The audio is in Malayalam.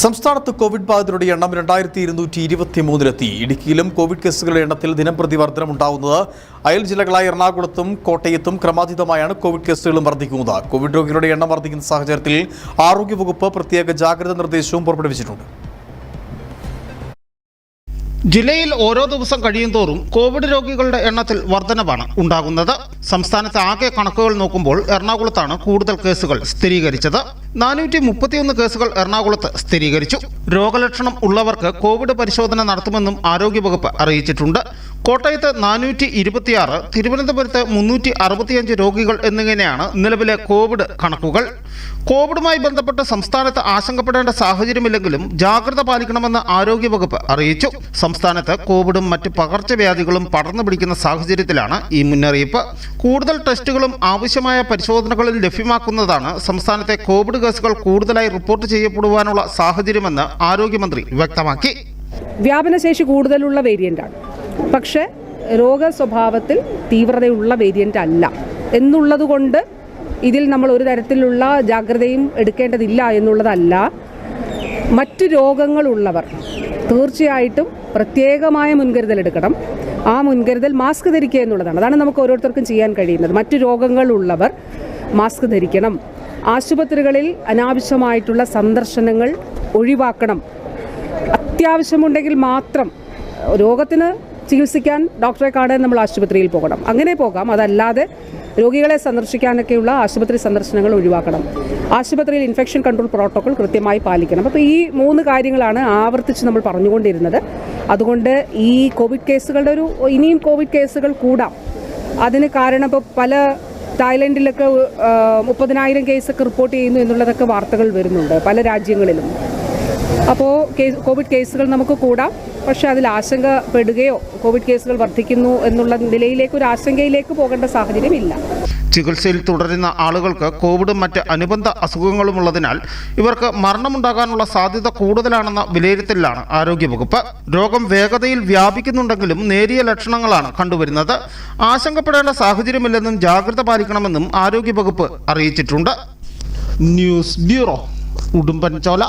സംസ്ഥാനത്ത് കോവിഡ് ബാധിതരുടെ എണ്ണം രണ്ടായിരത്തി ഇരുന്നൂറ്റി ഇരുപത്തി മൂന്നിലെത്തി ഇടുക്കിയിലും കോവിഡ് കേസുകളുടെ എണ്ണത്തിൽ ദിനംപ്രതി വർധനമുണ്ടാവുന്നത് അയൽ ജില്ലകളായ എറണാകുളത്തും കോട്ടയത്തും ക്രമാതീതമായാണ് കോവിഡ് കേസുകളും വർദ്ധിക്കുന്നത് കോവിഡ് രോഗികളുടെ എണ്ണം വർദ്ധിക്കുന്ന സാഹചര്യത്തിൽ ആരോഗ്യവകുപ്പ് പ്രത്യേക ജാഗ്രതാ നിർദ്ദേശവും പുറപ്പെടുവിച്ചിട്ടുണ്ട്. ജില്ലയിൽ ഓരോ ദിവസം കഴിയും തോറും കോവിഡ് രോഗികളുടെ എണ്ണത്തിൽ വർധനവാണ് ഉണ്ടാകുന്നത്. സംസ്ഥാനത്തെ ആകെ കണക്കുകൾ നോക്കുമ്പോൾ എറണാകുളത്താണ് കൂടുതൽ കേസുകൾ സ്ഥിരീകരിച്ചത്. നാനൂറ്റി മുപ്പത്തിയൊന്ന് കേസുകൾ എറണാകുളത്ത് സ്ഥിരീകരിച്ചു. രോഗലക്ഷണം ഉള്ളവർക്ക് കോവിഡ് പരിശോധന നടത്തുമെന്നും ആരോഗ്യവകുപ്പ് അറിയിച്ചിട്ടുണ്ട്. കോട്ടയത്ത് നാനൂറ്റി ഇരുപത്തിയാറ് തിരുവനന്തപുരത്ത് മുന്നൂറ്റി അറുപത്തിയഞ്ച് രോഗികൾ എന്നിങ്ങനെയാണ് നിലവിലെ കോവിഡ് കണക്കുകൾ. കോവിഡുമായി ബന്ധപ്പെട്ട് സംസ്ഥാനത്ത് ആശങ്കപ്പെടേണ്ട സാഹചര്യമില്ലെങ്കിലും ജാഗ്രത പാലിക്കണമെന്ന് ആരോഗ്യവകുപ്പ് അറിയിച്ചു. സംസ്ഥാനത്ത് കോവിഡും മറ്റ് പകർച്ചവ്യാധികളും പടർന്നു പിടിക്കുന്ന സാഹചര്യത്തിലാണ് ഈ മുന്നറിയിപ്പ്. കൂടുതൽ ടെസ്റ്റുകളും ആവശ്യമായ പരിശോധനകളും ലഭ്യമാക്കുന്നതാണ് സംസ്ഥാനത്തെ കോവിഡ് കേസുകൾ കൂടുതലായി റിപ്പോർട്ട് ചെയ്യപ്പെടുവാനുള്ള സാഹചര്യമെന്ന് ആരോഗ്യമന്ത്രി വ്യക്തമാക്കി. വ്യാപനശേഷി കൂടുതലുള്ള വേരിയന്റാണ് പക്ഷേ രോഗ സ്വഭാവത്തിൽ തീവ്രതയുള്ള വേരിയന്റ് അല്ല. എന്നുള്ളതുകൊണ്ട് ഇതിൽ നമ്മൾ ഒരു തരത്തിലുള്ള ജാഗ്രതയും എടുക്കേണ്ടതില്ല എന്നുള്ളതല്ല. മറ്റ് രോഗങ്ങളുള്ളവർ തീർച്ചയായിട്ടും പ്രത്യേകമായ മുൻകരുതൽ എടുക്കണം. ആ മുൻകരുതൽ മാസ്ക് ധരിക്കുക എന്നുള്ളതാണ്. അതാണ് നമുക്ക് ഓരോരുത്തർക്കും ചെയ്യാൻ കഴിയുന്നത്. മറ്റു രോഗങ്ങളുള്ളവർ മാസ്ക് ധരിക്കണം. ആശുപത്രികളിൽ അനാവശ്യമായിട്ടുള്ള സന്ദർശനങ്ങൾ ഒഴിവാക്കണം. അത്യാവശ്യമുണ്ടെങ്കിൽ മാത്രം. രോഗത്തിന് ചികിത്സിക്കാൻ ഡോക്ടറെ കാണാൻ നമ്മൾ ആശുപത്രിയിൽ പോകണം. അങ്ങനെ പോകാം. അതല്ലാതെ രോഗികളെ സന്ദർശിക്കാനൊക്കെയുള്ള ആശുപത്രി സന്ദർശനങ്ങൾ ഒഴിവാക്കണം. ആശുപത്രിയിൽ ഇൻഫെക്ഷൻ കൺട്രോൾ പ്രോട്ടോകോൾ കൃത്യമായി പാലിക്കണം. അപ്പോൾ ഈ മൂന്ന് കാര്യങ്ങളാണ് ആവർത്തിച്ച് നമ്മൾ പറഞ്ഞുകൊണ്ടിരുന്നത്. അതുകൊണ്ട് ഈ കോവിഡ് കേസുകളുടെ ഒരു ഇനിയും കോവിഡ് കേസുകൾ കൂടാം. അതിന് കാരണം ഇപ്പോൾ പല തായ്ലൻഡിലൊക്കെ മുപ്പതിനായിരം കേസൊക്കെ റിപ്പോർട്ട് ചെയ്യുന്നു എന്നുള്ളതൊക്കെ വാർത്തകൾ വരുന്നുണ്ട് പല രാജ്യങ്ങളിലും. അപ്പോൾ കോവിഡ് കേസുകൾ നമുക്ക് കൂടാം. പക്ഷേ അതിൽ ആശങ്കപ്പെടുകയോ കോവിഡ് കേസുകൾ വർദ്ധിക്കുന്നു എന്നുള്ള നിലയിലേക്ക് ഒരു ആശങ്കയിലേക്ക് പോകേണ്ട സാഹചര്യമില്ല. ചികിത്സയിൽ തുടരുന്ന ആളുകൾക്ക് കോവിഡും മറ്റ് അനുബന്ധ അസുഖങ്ങളുമുള്ളതിനാൽ ഇവർക്ക് മരണമുണ്ടാകാനുള്ള സാധ്യത കൂടുതലാണെന്ന വിലയിരുത്തലിലാണ് ആരോഗ്യവകുപ്പ്. രോഗം വേഗതയിൽ വ്യാപിക്കുന്നുണ്ടെങ്കിലും നേരിയ ലക്ഷണങ്ങളാണ് കണ്ടുവരുന്നത്. ആശങ്കപ്പെടേണ്ട സാഹചര്യമില്ലെന്നും ജാഗ്രത പാലിക്കണമെന്നും ആരോഗ്യവകുപ്പ് അറിയിച്ചിട്ടുണ്ട്. News bureau Udumbanchola.